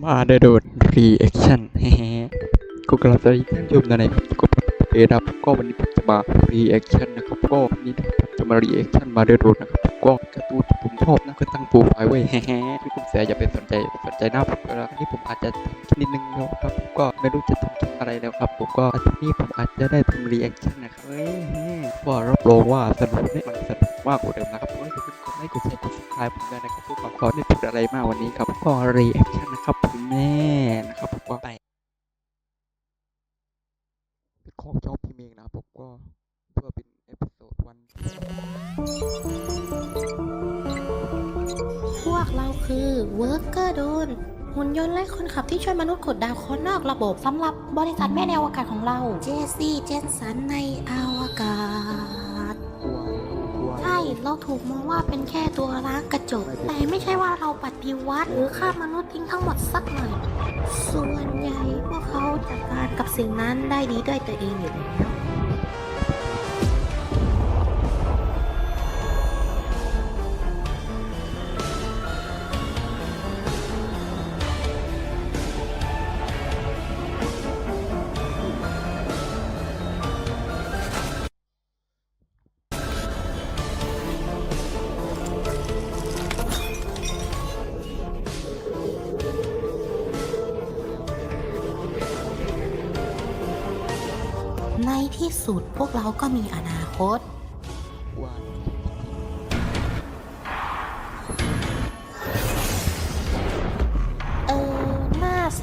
มาได้โดดรีแอคชั่นเฮ้ก็กลับสวัสดีท่านผู้ชมนะครับก็เอรับก็วันนี้ผมจะมารีแอคชั่นนะครับก็วันนี้จะมารีแอคชั่นมาได้โดดนะครับก็การ์ตูนที่ผมชอบนะก็ตั้งโปรไฟล์ไว้แฮ่ๆที่ผมเสียอย่าไปสนใจสนใจหน้าผมก็แล้วอันนี้ผมอาจจะทำคลิปนิดนึงนะครับก็ไม่รู้จะทำคลิปอะไรแล้วครับผมก็อาทิตย์นี้ผมอาจจะได้ทำรีแอคชั่นนะครับเฮ้ยก็รับรองว่าสนุกเนี่ยมันสนุกมากกว่าเดิมนะครับก็อย่าลืมกดไลค์กดแชร์กด subscribe ผมด้วยนะครับ ขอไม่พูดอะไรมากวันนี้ครับก็รีแอคชั่นนะครับคุณแม่นะครับผมก็ไปเป็นของชอบพี่เมงนะผมก็เพื่อเป็นเอพิโซดวัน พวกเราคือเวิร์กเกอร์โดนหุ่นยนต์ไร้คนขับที่ช่วยมนุษย์ขุดดาวคราะห์นอกระบบสำหรับบริษัทแม่ในอวกาศของเรา เจสซี่ เจนสันในอวกาศ ลัวใช่เราถูกมองว่าเป็นแค่ตัวร้างกระจก แต่ไม่ใช่ว่าเราปฏิวัติหรือฆ่ามนุษย์ทิ้งทั้งหมดสักหน่อย ส่วนใหญ่พวกเขาจัดการกับสิ่งนั้นได้ดีด้วยตัวเองอยู่แล้ว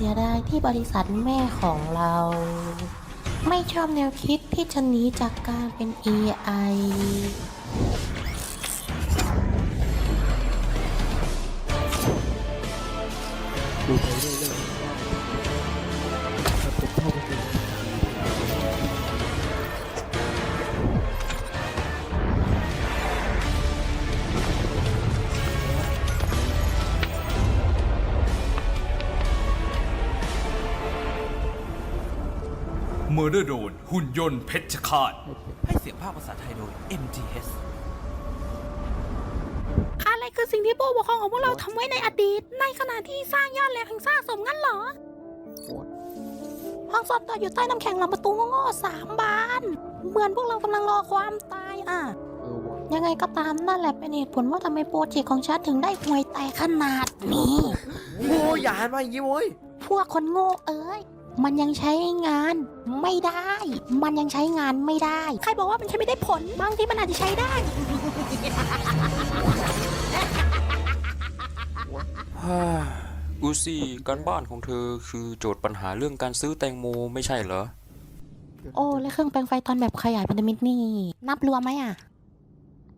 สียดายที่บริษัทแม่ของเรา ไม่ชอบแนวคิดที่จะหนีจากการเป็น AI ร์เดอร์โดน หุ่นยนต์เพชฌฆาต ให้เสียงภาคภาษาไทยโดย MGS อะไรคือสิ่งที่ผู้ปกครองของพวกเราทำไว้ในอดีต ในขณะที่สร้างยอดแหลมแห่งสร้างสมงั้นเหรอ ห้องซ่อนตัวอยู่ใต้น้ำแข็งหลำประตูโง่ๆสามบาน เหมือนพวกเรากำลังรอความตายอะ ยังไงก็ตามนั่นแหละเป็นเหตุผลว่าทำไมโปรเจกต์ของฉันถึงได้ห่วยแตกขนาดนี้ โอ้ยอย่าหันมาอย่างนี้เว้ย พวกคนโง่เอ้ย มันยังใช้งานไม่ได้ มันยังใช้งานไม่ได้ ใครบอกว่ามันใช้ไม่ได้ผล บางที่มันอาจจะใช้ได้อูซี่การบ้านของเธอคือโจทย์ปัญหาเรื่องการซื้อแตงโมไม่ใช่เหรอ โอ้ และเครื่องแปลงไฟตอนแบบขยายพันธมิตรนี่ นับรวมไหมอะ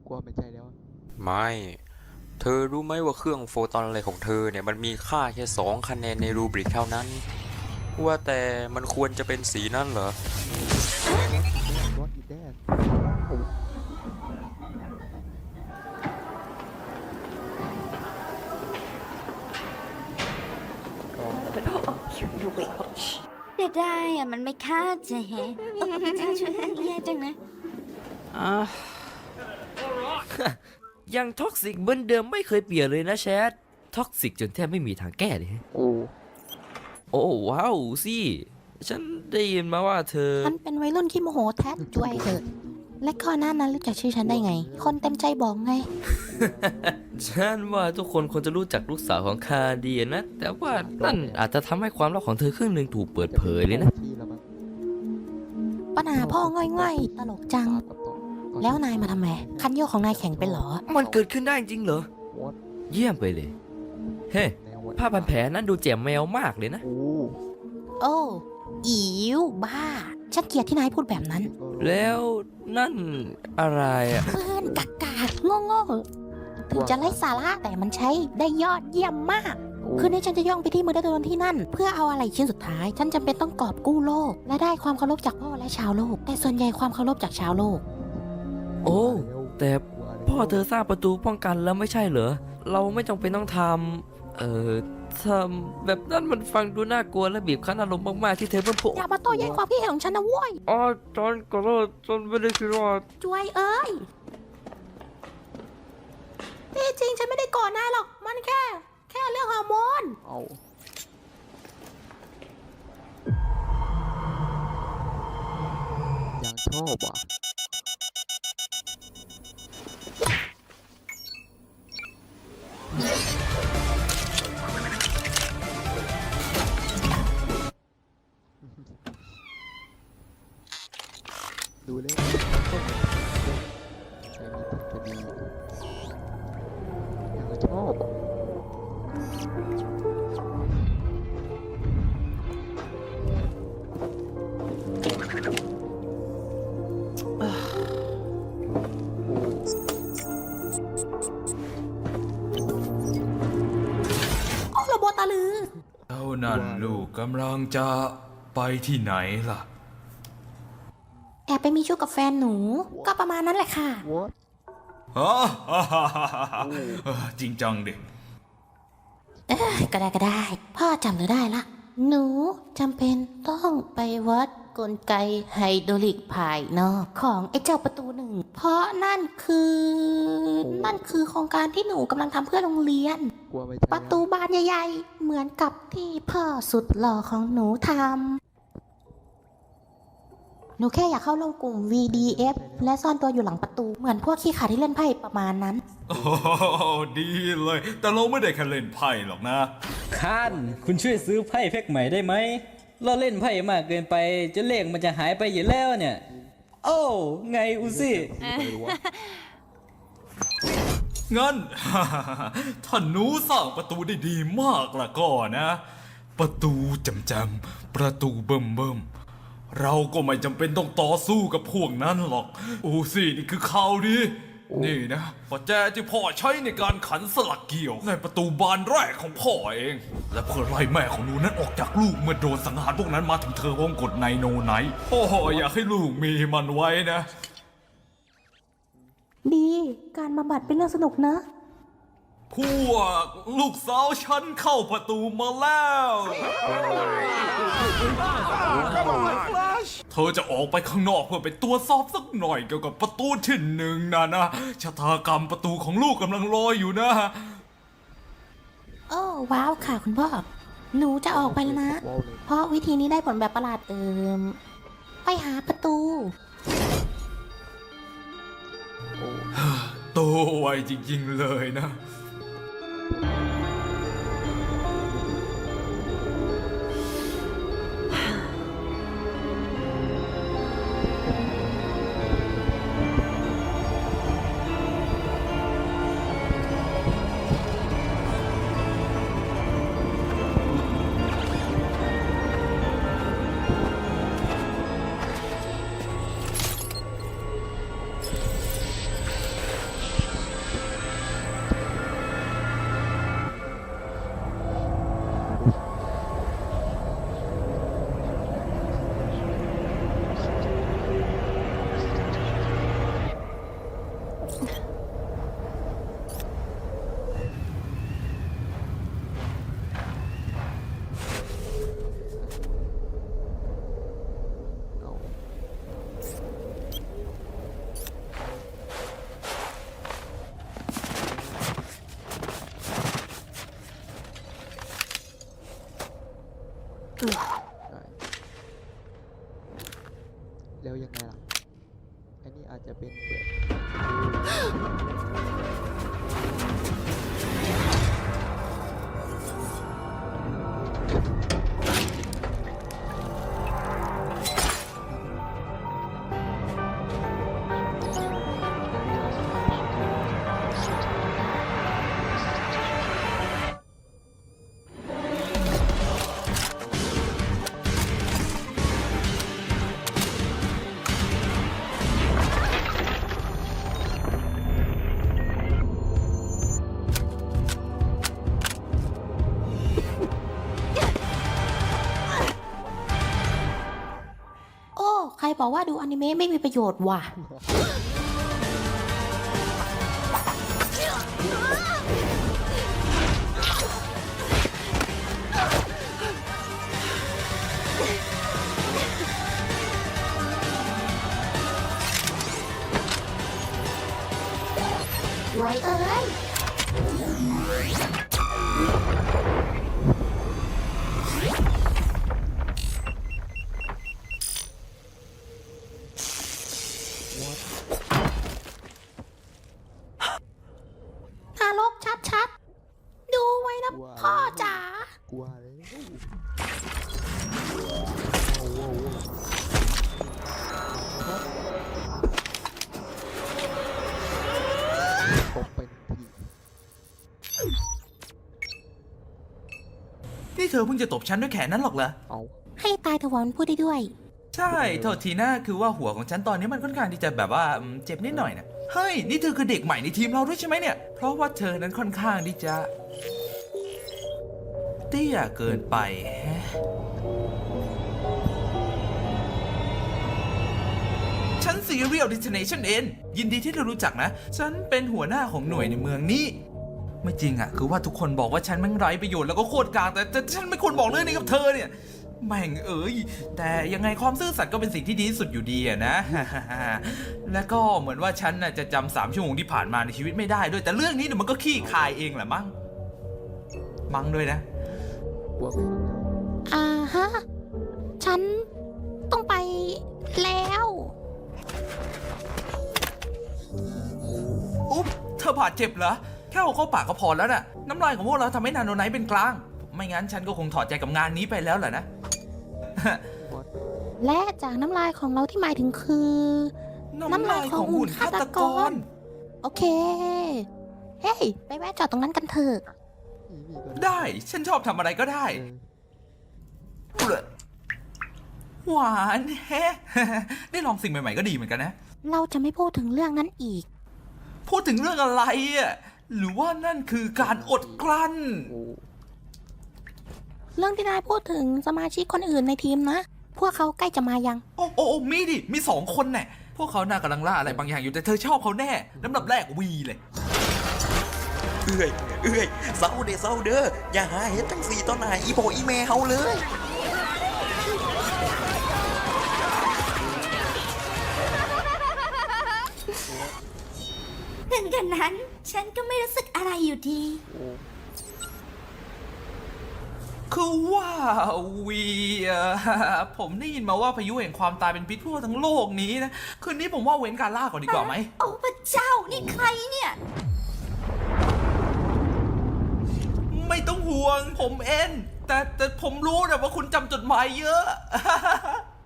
กลัวไม่ใช่แล้วไม่ เธอรู้ไหมว่าเครื่องโฟตอนอะไรของเธอเนี่ยมันมีค่าแค่สองคะแนนในรูบริกเท่านั้น ว่าแต่มันควรจะเป็นสีนั่นเหรอ What is that เสียดายอะ มันไม่ค่าจะแฮะจริงช่วยแย่จังนะ อะ ยังท็อกซิกเหมือนเดิมไม่เคยเปลี่ยนเลยนะแชท ท็อกซิกจนแทบไม่มีทางแก้เลยโอ้ โอ้ว้าวสิฉันได้ยินมาว่าเธอ ฉันเป็นวัยรุ่นขี้โมโหแท้ช่วยเถอะ และก่อนหน้านั้นรู้จักชื่อฉันได้ไง คนเต็มใจบอกไง ฉันว่าทุกคนควรจะรู้จักลูกสาวของคาเดียนะ แต่ว่านั่นอาจจะทำให้ความลับของเธอครึ่งหนึ่งถูกเปิดเผยเลยนะที่แล้วมั้งปัญหาพ่อง่อยๆ ตลกจังกับต่อต่อแล้วนายมาทำไม คันโยกของนายแข็งไปเหรอ มันเกิดขึ้นได้จริงเหรอ What เยี่ยมไปเลย เฮ้แนว ผ้าพันแผลนั้นดูแจ่มแมวมากเลยนะโอ้โอ้อิ๋วบ้า ฉันเกลียดที่นายพูดแบบนั้นเออแล้วนั่นอะไรอะเพื่อนกากาโง่โง่ๆถึงจะไร้สาระแต่มันใช้ได้ยอดเยี่ยมมากโอ้คืนนี้ฉันจะย่องไปที่มือดโดนที่นั่น เพื่อเอาอะไรชิ้นสุดท้าย ฉันจำเป็นต้องกอบกู้โลก และได้ความเคารพจากพ่อและชาวโลก แต่ส่วนใหญ่ความเคารพจากชาวโลก โอ้แล้วแต่กลัวแล้วพ่อเธอสร้างประตูป้องกันแล้วไม่ใช่เหรอ เราไม่จำเป็นต้องทำ เออทำแบบนั้นมันฟังดูน่ากลัวและบีบคั้นอารมณ์มากๆที่เธอเพิ่งพูดอย่ามาโต้แย่งความคิดเห็นของฉันนะเว้ยอ๋อจอนก็โทษจนไม่ได้คิดว่าจวยเอ้ยที่จริงฉันไม่ได้กรธนายหรอก มันแค่ แค่เรื่องฮอร์โมน เอายังชอบอะ ดูแล้วก็เหมือนใช้มีถึงจะดีอยากชอบอะโอ้โรโบตาลือ เท่านั้นลูกกำลังจะไปที่ไหนล่ะแอบไปมีชู้ กับแฟนหนู ก็ประมาณนั้นแหละค่ะ What ฮะจริงจังดิ เอ้ยก็ได้ก็ได้ พ่อจำหนูได้ละ หนูจำเป็นต้องไปวัดกลไกไฮดรอลิกภายนอกของไอ้เจ้าประตูหนึ่ง เพราะนั่นคือ นั่นคือโครงการที่หนูกำลังทำเพื่อโรงเรียน กลัวไม่ใช่ประตูบานใหญ่ๆ เหมือนกับที่พ่อสุดหล่อของหนูทำ หนูแค่อยากเข้าร่วมกลุ่ม VDF และซ่อนตัวอยู่หลังประตู เหมือนพวกขี้ขลาดที่เล่นไพ่ประมาณนั้น โอ้โหดีเลย แต่เราไม่ได้แค่เล่นไพ่หรอกนะคานคุณช่วยซื้อไพ่แพ็คใหม่ได้ไหม เราเล่นไพ่มากเกินไปจนเลขมันจะหายไปอยู่แล้วเนี่ย โอ้ไงอุซี่ไม่รู้ว่างั้นถ้าหนูสร้างประตูได้ดีมากละก็นะ ประตูจำจำๆประตูเบิ่มเบิ่มๆ เราก็ไม่จำเป็นต้องต่อสู้กับพวกนั้นหรอก อูซี่นี่คือข่าวดีนี่นะปัจแจที่พ่อใช้ในการขันสลักเกี่ยว ในประตูบานแรกของพ่อเอง และเพื่อไล่แม่ของหนูนั้นออกจากลูกเมื่อโดนสังหารพวกนั้นมาถึงเธอวงกดในโนไนท์โอ้โหอยากให้ลูกมีมันไว้นะ ดี การบำบัดเป็นเรื่องสนุกนะ พวกลูกสาวฉันเข้าประตูมาแล้ว เธอจะออกไปข้างนอกเพื่อไปตรวจสอบสักหน่อยเกี่ยวกับประตูที่หนึ่งนะนะชะตากรรมประตูของลูกกำลังรออยู่นะ โอ้ว้าวค่ะคุณพ่อ หนูจะออกไปแล้วนะว้าวเลยเพราะวิธีนี้ได้ผลแบบประหลาดเอิมไปหาประตู โตไวจริงๆเลยนะ เแล้วยังไงล่ะ อันนี้อาจจะเป็นแบบ บอกว่าดูอนิเมะไม่มีประโยชน์ว่ะ เธอเพิ่งจะตบฉันด้วยแขนนั้นหรอกเหรอเอาให้ตายเถอะวะมันพูดได้ด้วย ใช่โทษทีนะคือว่าหัวของฉันตอนนี้มันค่อนข้างที่จะแบบว่าอืมเจ็บนิดหน่อยนะเฮ้ยนี่เธอคือเด็กใหม่ในทีมเราด้วยใช่ไหมเนี่ย เพราะว่าเธอนั้นค่อนข้างที่จะเตี้ยเกินไปแฮะฉัน Serial Destination N ยินดีที่ได้รู้จักนะ ฉันเป็นหัวหน้าของหน่วยในเมืองนี้ ไม่จริงอะคือว่าทุกคนบอกว่าฉันแม่งไร้ประโยชน์แล้วก็โคตรกลางแต่แต่ฉันไม่ควรบอกเรื่องนี้กับเธอเนี่ยแม่งเอ้ยแต่ยังไงความซื่อสัตย์ก็เป็นสิ่งที่ดีที่สุดอยู่ดีอะนะ แล้วก็เหมือนว่าฉันน่ะจะจำสามชั่วโมงที่ผ่านมาในชีวิตไม่ได้ด้วย แต่เรื่องนี้เนี่ยมันก็ขี้คายเองแหละมั้งมั้งด้วยนะว่าไม่ได้อ่าฮะ ฉันต้องไปแล้ว อุ๊บเธอบาดเจ็บเหรอ แค่เอาเข้าปากก็พอแล้วน่ะน้ำลายของพวกเราทำให้นาโนไนท์เป็นกลาง ไม่งั้นฉันก็คงถอดใจกับงานนี้ไปแล้วแหละนะ และจากน้ำลายของเราที่หมายถึงคือ น้ำลายของหุ่นฆาตกร โอเค เฮ้ย ไปแวะจอดตรงนั้นกันเถอะอีนี่ก็ได้ฉันชอบทำอะไรก็ได้เออเปลือกหวานแฮะได้ลองสิ่งใหม่ๆก็ดีเหมือนกันนะ เราจะไม่พูดถึงเรื่องนั้นอีก พูดถึงเรื่องอะไรอะ หรือว่านั่นคือการอดกลั้นโอ้เรื่องที่นายพูดถึงสมาชิกคนอื่นในทีมนะ พวกเขาใกล้จะมายัง โอ้โอ้โอ้มีดิ มีสองคนแน่พวกเขาน่ากำลังล่าอะไรบางอย่างอยู่แต่เธอชอบเขาแน่ลำดับแรกวีเลย เอื้อยเอื้อยเศร้าเด้อเศร้าเด้ออย่าหาเห็ดทั้งสี่ต่อหน้าอีโบอีเมเฮาเลย ถึงกันนั้น ฉันก็ไม่รู้สึกอะไรอยู่ดี คือว่าวีเอ่อผมได้ยินมาว่าพายุแห่งความตายเป็นพิษทั่วทั้งโลกนี้นะ คืนนี้ผมว่าเว้นการล่าก่อนดีกว่าไหม โอ้พระเจ้า นี่ใครเนี่ย ไม่ต้องห่วงผมเอ็น แต่แต่ผมรู้นะว่าคุณจำจดหมายเยอะ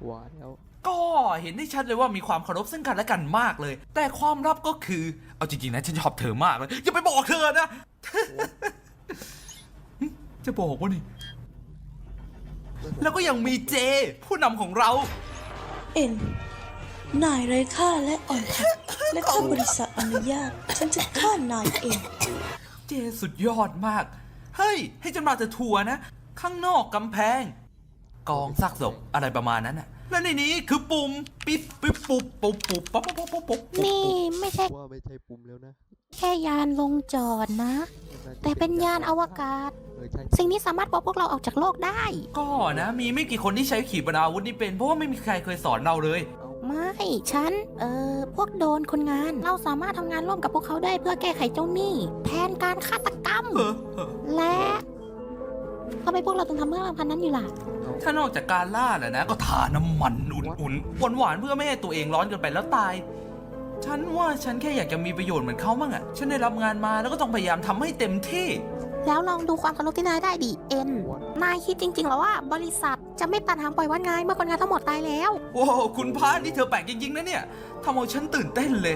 ว่าแล้ว ก็เห็นได้ชัดเลยว่ามีความเคารพซึ่งกันและกันมากเลย แต่ความลับก็คือ เอาจริงๆนะฉันชอบเธอมากเลยอย่าไปบอกเธอนะ จะบอกว่านี่ แล้วก็ยังมีเจ ผู้นำของเรา เอ็นนายไร้ค่าและอ่อนหัดและถ้าบริษัทอนุญาต ฉันจะฆ่านายเอง เจสุดยอดมาก เฮ้ย ให้ฉันมาแต่ทัวร์นะ ข้างนอกกำแพง กองซากศพอะไรประมาณนั้นน่ะ และในนี้คือปุ่มปิ๊บปิ๊บปุ๊บปุ๊บปุ๊บปั๊บปั๊บปั๊บปุ๊บปุ๊บนี่ไม่ใช่ว่าไม่ใช่ปุ่มแล้วนะแค่ยานลงจอดนะ แต่เป็นยานอวกาศ เออใช่สิ่งนี้สามารถปลดพวกเราออกจากโลกได้ ก็นะมีไม่กี่คนที่ใช้ขีปนาวุธนี่เป็นเพราะว่าไม่มีใครเคยสอนเราเลยไม่ ฉัน เอ่อ พวกโดนคนงาน เราสามารถทำงานร่วมกับพวกเขาได้เพื่อแก้ไขเจ้าหนี้ แทนการฆาตกรรม เออเออและ ทำไมพวกเราต้องทำเรื่องราวพันนั้นอยู่ล่ะ ถ้านอกจากการล่าน่ะนะ ก็ทาน้ำมันอุ่นๆหวานๆเพื่อไม่ให้ตัวเองร้อนเกินไปแล้วตาย ฉันว่าฉันแค่อยากจะมีประโยชน์เหมือนเขาบ้างอะฉันได้รับงานมาแล้วก็ต้องพยายามทำให้เต็มที่ แล้วลองดูความเคารพที่นายได้ดิเอ็น นายคิดจริงๆเหรอว่าบริษัทจะไม่ตัดหางปล่อยวัดงานเมื่อคนงานทั้งหมดตายแล้ว โอ้โหคุณพานนี่เธอแปลกจริงๆนะเนี่ยทำเอาฉันตื่นเต้นเลย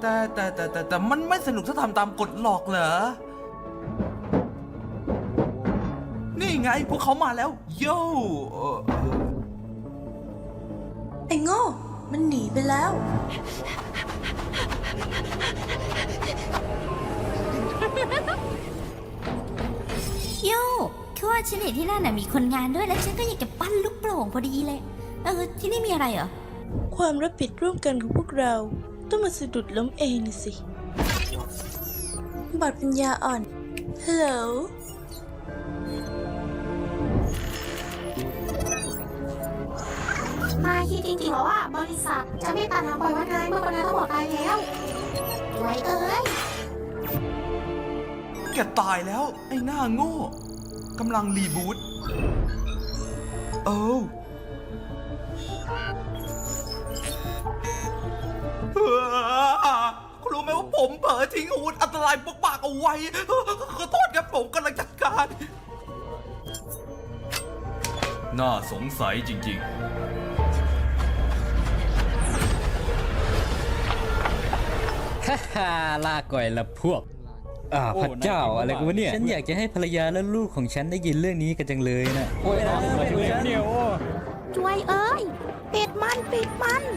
แต่แต่แต่แต่แต่มันไม่สนุกถ้าทำตามกฎหลอกเหรอ นี่ไงพวกเขามาแล้ว โย่เอ่อไอ้โง่ มันหนีไปแล้ว โย่คือว่าฉันเห็นที่นั่นน่ะมีคนงานด้วยแล้วฉันก็อยากจะปั้นลูกโป่งพอดีเลย เออ ที่นี่มีอะไรเหรอ ความรับผิดร่วมกันของพวกเรา ต้องมาสะดุดล้มเองน่ะสิบัตรปัญญาอ่อนฮัลโหล นายคิดจริงๆเหรอว่าบริษัทจะไม่ตัดหางปล่อยวัดงานเมื่อคนงานทั้งหมดตายแล้วไว้เอ้ย แกตายแล้ว ไอ้หน้าโง่กำลังรีบูตโอ้วเอ่อคุณรู้ไหมว่าผมเผลอทิ้งอาวุธอันตรายปกปากเอาไว้ ขอโทษครับผมกำลังจัดการ น่าสงสัยจริง ฮ่าฮ่าลาก่อยละพวก อ่าพระเจ้าอะไรกันวะเนี่ย ฉันอยากจะให้ภรรยาและลูกของฉันได้ยินเรื่องนี้กันจังเลยนะโอ้ยมาถึงฉันเนี่ยโอ้จวยเอ้ย ปิดมัน ปิดมันๆ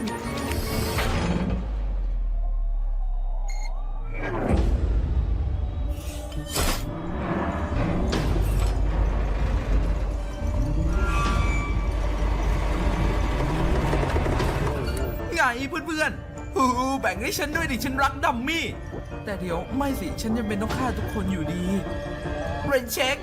ไงเพื่อนๆ ฮู้แบ่งให้ฉันด้วยดิฉันรักดัมมี่ แต่เดี๋ยวไม่สิ ฉันยังเป็นต้องฆ่าทุกคนอยู่ดีเรนเช็ค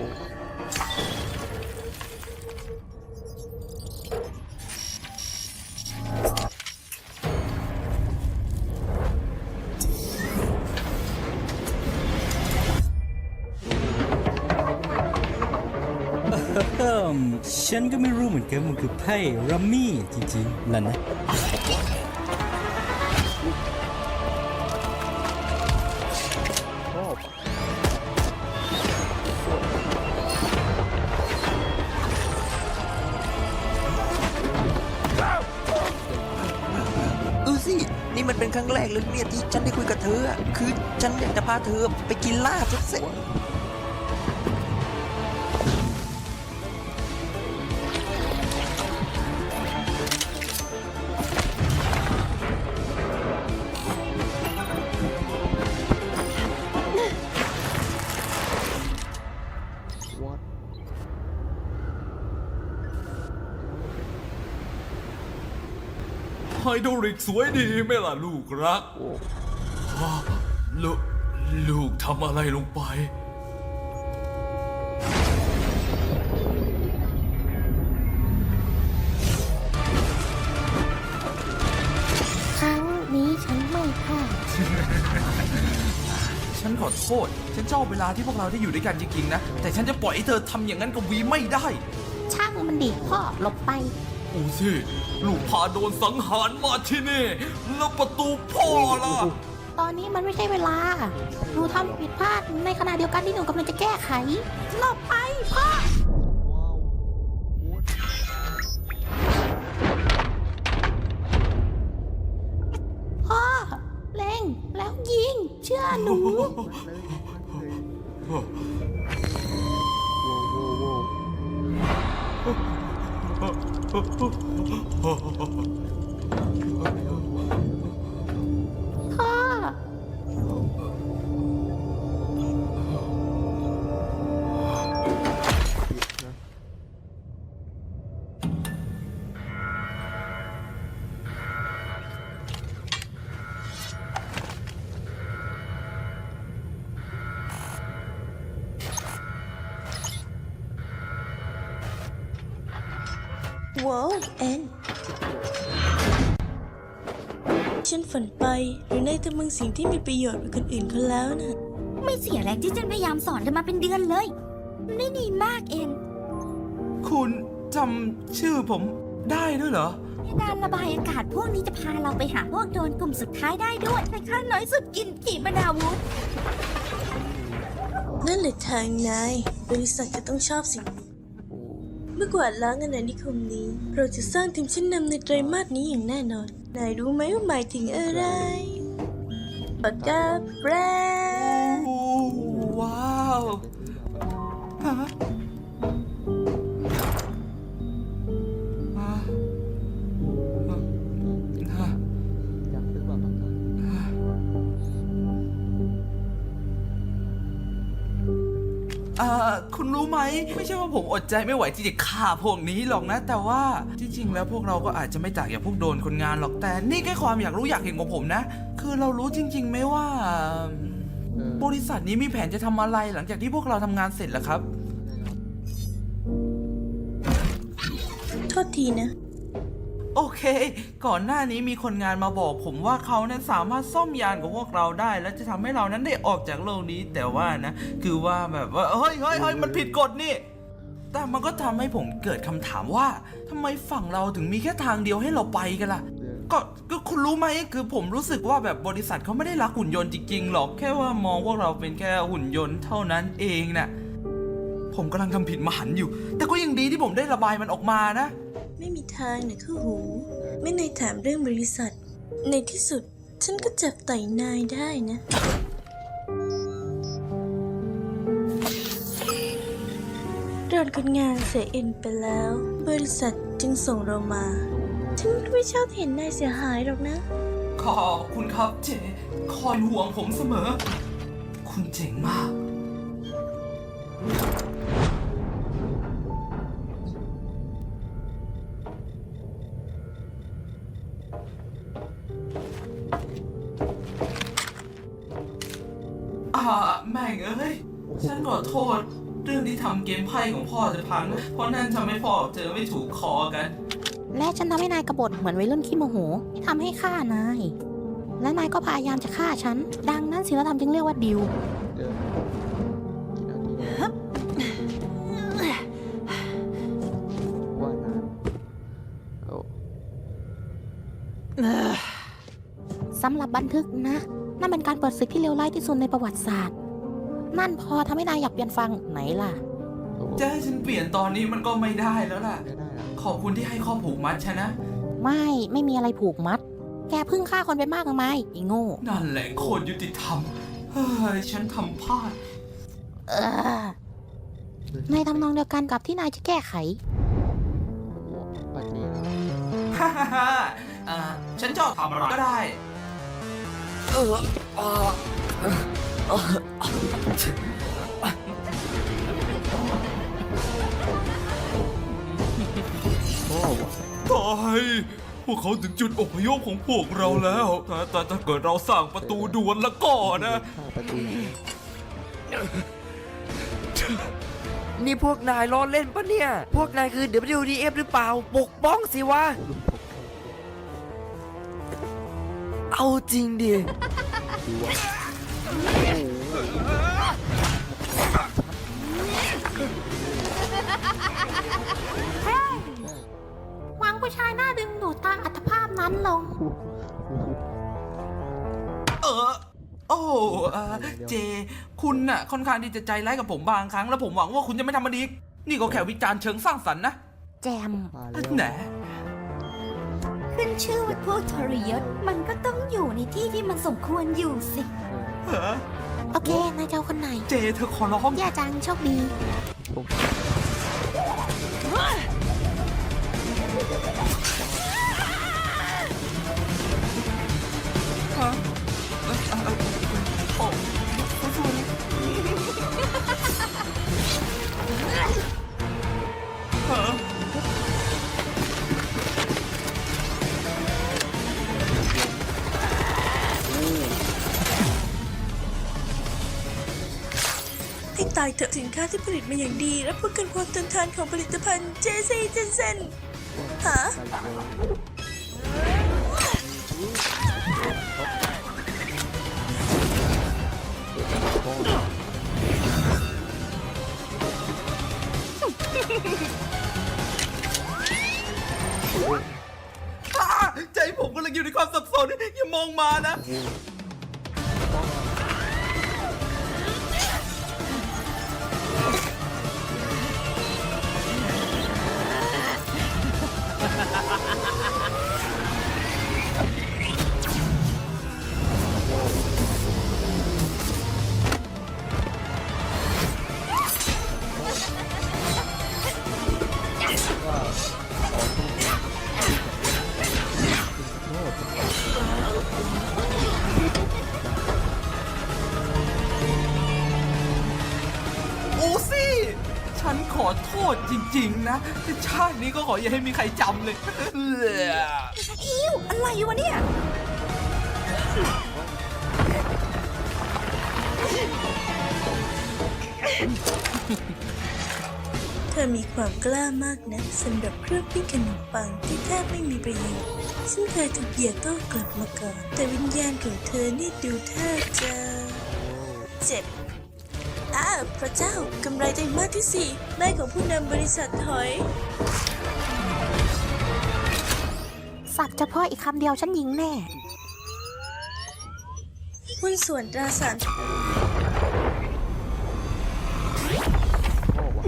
ฉันก็ไม่รู้เหมือนกันมันคือไพ่รัมมี่จริงๆล่ะนะ ฉันอยากจะพาเธอไปกินลาบสักเสร็จไฮโดริกสวยดีไหมล่ะลูกรักฮะลูก ลูกทำอะไรลงไป ครั้งนี้ฉันไม่พลาด ฉันขอโทษ ฉันชอบเวลาที่พวกเราได้อยู่ด้วยกันจริงๆนะ แต่ฉันจะปล่อยให้เธอทำอย่างนั้นกับวีไม่ได้ ช่างมันดิพ่อหลบไป โอ้สิ ลูกพาโดนสังหารมาที่นี่ แล้วประตูพ่อล่ะ ตอนนี้มันไม่ใช่เวลา หนูทำผิดพลาดในขณะเดียวกันที่หนูกำลังจะแก้ไขหลบไปพ่อพ่อเล็งแล้วยิง เชื่อหนูพ่ ว้าวแอนฉันฝันไปหรือนายทำบางสิ่งที่มีประโยชน์กับคนอื่นเขาแล้วนะ ไม่เสียแรงที่ฉันพยายามสอนเธอมาเป็นเดือนเลยได้ดีมากเองคุณจำชื่อผมได้ด้วยเหรอ การระบายอากาศพวกนี้จะพาเราไปหาพวกโดนกลุ่มสุดท้ายได้ด้วยแต่ข้าน้อยสุดกินขีปนาวุธนั่นแหละทางนาย บริษัทจะต้องชอบสิ่งนี้ เมื่อกวาดล้างอาณานิคมนี้ เราจะสร้างทีมชั้นนำในไตรมาสนี้อย่างแน่นอน นายรู้ไหมว่าหมายถึงอะไรปากกาแบรนด์โอ้ว้าวฮะ อ่าคุณรู้ไหม ไม่ใช่ว่าผมอดใจไม่ไหวที่จะฆ่าพวกนี้หรอกนะ แต่ว่าจริงๆ แล้วพวกเราก็อาจจะไม่ต่างจากพวกโดนคนงานหรอกแต่ นี่แค่ความอยากรู้อยากเห็นของผมนะ คือเรารู้จริง ๆ ไหมว่า บริษัทนี้มีแผนจะทำอะไรหลังจากที่พวกเราทำงานเสร็จแล้วครับ โทษทีนะ โอเค ก่อนหน้านี้มีคนงานมาบอกผมว่าเขานั้นสามารถซ่อมยานของพวกเราได้ และจะทำให้เรานั้นได้ออกจากโลกนี้ แต่ว่านะ คือว่าแบบว่าเฮ้ยเฮ้ยเฮ้ยมันผิดกฎนี่แต่มันก็ทำให้ผมเกิดคำถามว่าทำไมฝั่งเราถึงมีแค่ทางเดียวให้เราไปกันล่ะก็ก็คุณรู้ไหมคือผมรู้สึกว่าแบบบริษัทเขาไม่ได้รักหุ่นยนต์จริงๆหรอกแค่ว่ามองพวกเราเป็นแค่หุ่นยนต์เท่านั้นเองน่ะผมกำลังทำผิดมหันอยู่ แต่ก็ยังดีที่ผมได้ระบายมันออกมานะ ทางนะคู่หู ไม่นายถามเรื่องบริษัท ในที่สุดฉันก็จับไต่นายได้นะโดนคนงานเสียเอ็นไปแล้ว บริษัทจึงส่งเรามา ฉันไม่ชอบเห็นนายเสียหายหรอกนะ ขอบคุณครับเจคอยห่วงผมเสมอ คุณเจ๋งมาก ของพ่อจะพัง เพราะนั่นทำให้พ่อเจอไม่ถูกคอกัน และฉันทำให้นายกบฏเหมือนวัยรุ่นขี้โมโหที่ทำให้ฆ่านาย และนายก็พยายามจะฆ่าฉัน ดังนั้นศิลธรรมจึงเรียกว่าดิวเดินกี่นาทีแล้วว่านานโอ้สำหรับบันทึกนะ นั่นเป็นการเปิดศึกที่เลวร้ายที่สุดในประวัติศาสตร์ นั่นพอทำให้นายอยากเปลี่ยนฟังไหนล่ะ โอ้จะให้ฉันเปลี่ยนตอนนี้มันก็ไม่ได้แล้วล่ะ ไม่ได้ละขอบคุณที่ให้ข้อผูกมัดฉันนะ ไม่ไม่มีอะไรผูกมัด แกเพิ่งฆ่าคนไปมากทำไมไอ้โง่ นั่นแหละโคตรยุติธรรม เฮ้ย ฉันทำพลาด เออในทำนองเดียวกันกับที่นายจะแก้ไขปัดนี้แล้วฮ่าฮ่าฮ่าอ่าฉันชอบทำอะไรก็ได้ พ่อวะตายพวกเขาถึงจุดอพยพของพวกเราแล้วแต่แต่ถ้าเกิดเราสร้างประตูด่วนแล้วก็นะข้าประตูนี่พวกนายล้อเล่นปะเนี่ย พวกนายคือ WDF หรือเปล่า ปกป้องสิวะลุงพกเอาจริงดิดู ผู้ชายหน้าดึงดูดตามอัตภาพนั้นลง เออ โอ้เอ่อเจ คุณน่ะค่อนข้างที่จะใจร้ายกับผมบางครั้ง แล้วผมหวังว่าคุณจะไม่ทำมันอีก นี่ก็แค่วิจารณ์เชิงสร้างสรรค์นะแจมมาแล้วแหนขึ้นชื่อว่าพวกทรยศมันก็ต้องอยู่ในที่ที่มันสมควรอยู่สิเหรอโอเคนายเจ้าคนไหน เจเธอขอร้องแย่จังโชคดีายเถอะสินค้าที่ผลิตมาอย่างดีและป้อกันความทนทานของผลิตภัณฑ์เจซีเจนเซนหาอ่าใจผมกำลังอยู่ในความสับสนอย่ามองมานะ ขออย่าให้มีใครจำเลยอิ้วอะไรวะเนี่ยเธอมีความกล้ามากนะสำหรับเครื่องปิ้งขนมปังที่แทบไม่มีประโยชน์ฉันเคยถูกเหยียดโต้กลับมาก่อน แต่วิญญาณของเธอนี่ดูท่าจะเจ็บอ้าพระเจ้ากำไรใจมากที่สี่แม่ของผู้นำบริษัทถอย สักเฉพาะอีกคำเดียวฉันยิงแน่ หุ้นส่วนตราสารพ่อวะ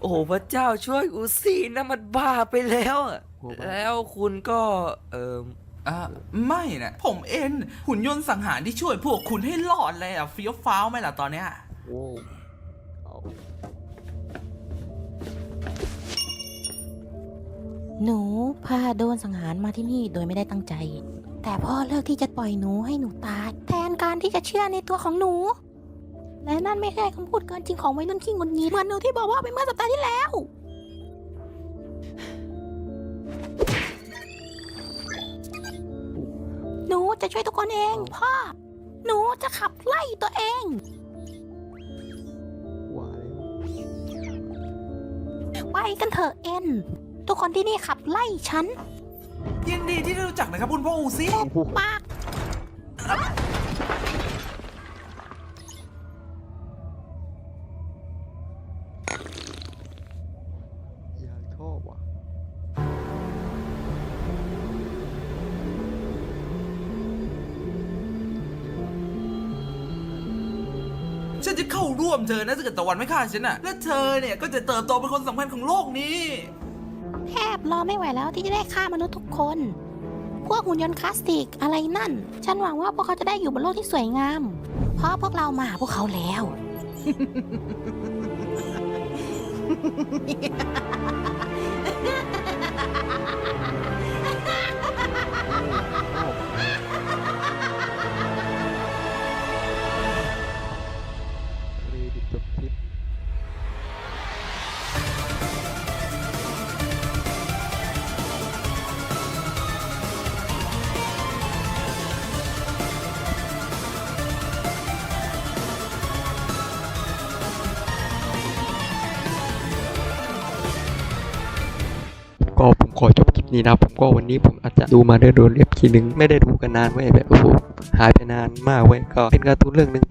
โอ้โหพระเจ้าช่วยอูซี่นะมันบ้าไปแล้วอะแล้วคุณก็เออ อ่าไม่นะผมเอ็นหุ่นยนต์สังหารที่ช่วยพวกคุณให้รอดเลยอะเฟี้ยวฟ้าวไหมล่ะตอนเนี้ยโว้วเอาหนูพาโดนสังหารมาที่นี่โดยไม่ได้ตั้งใจ แต่พ่อเลือกที่จะปล่อยหนูให้หนูตายแทนการที่จะเชื่อในตัวของหนู และนั่นไม่ใช่คำพูดเกินจริงของวัยรุ่นขี้งุนงีเหมือนหนูที่บอกว่าไปเมื่อสัปดาห์ที่แล้ว จะช่วยทุกคนเองพ่อ หนูจะขับไล่ตัวเองว่าแล้วไปกันเถอะเอ็น ทุกคนที่นี่ขับไล่ฉันยินดีที่ได้รู้จักนะครับคุณพ่ออูซี่ปาก ฉันจะเข้าร่วมเธอนะถ้าเกิดตะวันไม่ฆ่าฉันน่ะ และเธอเนี่ยก็จะเติบโตเป็นคนสำคัญของโลกนี้ แทบรอไม่ไหวแล้วที่จะได้ฆ่ามนุษย์ทุกคน พวกหุ่นยนต์คลาสสิกอะไรนั่น ฉันหวังว่าพวกเขาจะได้อยู่บนโลกที่สวยงาม เพราะพวกเรามาหาพวกเขาแล้ว นี่นะครับผมก็วันนี้ผมอาจจะดูมาได้โดนเรียบทีนึง ไม่ได้ดูกันนานเว้ยแบบโอ้โหหายไปนานมากเว้ยก็เป็นการ์ตูนเรื่องนึง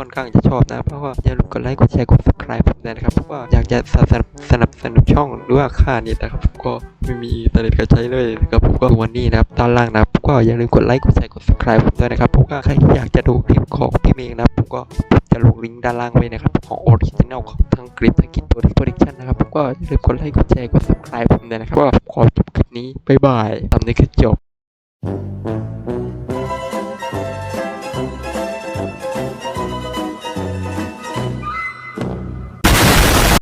ค่อนข้างจะชอบนะ เพราะว่าอย่าลืมกดไลค์กดแชร์กด subscribe ผมด้วยนะครับเพราะว่าอยากจะสนับสนับสนุนช่องหรือว่าค่าเน็ตนะครับผมก็ไม่มีอินเทอร์เน็ตก็ใช้เลยนะครับผมก็วันนี้นะครับด้านล่างนะครับก็อย่าลืมกดไลค์กดแชร์กด subscribe ผมด้วยนะครับผมก็ใครที่อยากจะดูคลิปของพี่เมงนะครับผมก็จะลงลิงก์ด้านล่างไว้นะครับของออริจินัลของทั้งกริปทั้งกินตัวที่โปรดักชันนะครับผมก็อย่าลืมกดไลค์กดแชร์กด subscribe ผมด้วยนะครับก็ขอจบคลิปนี้บ๊ายบายตามนี้คือจบ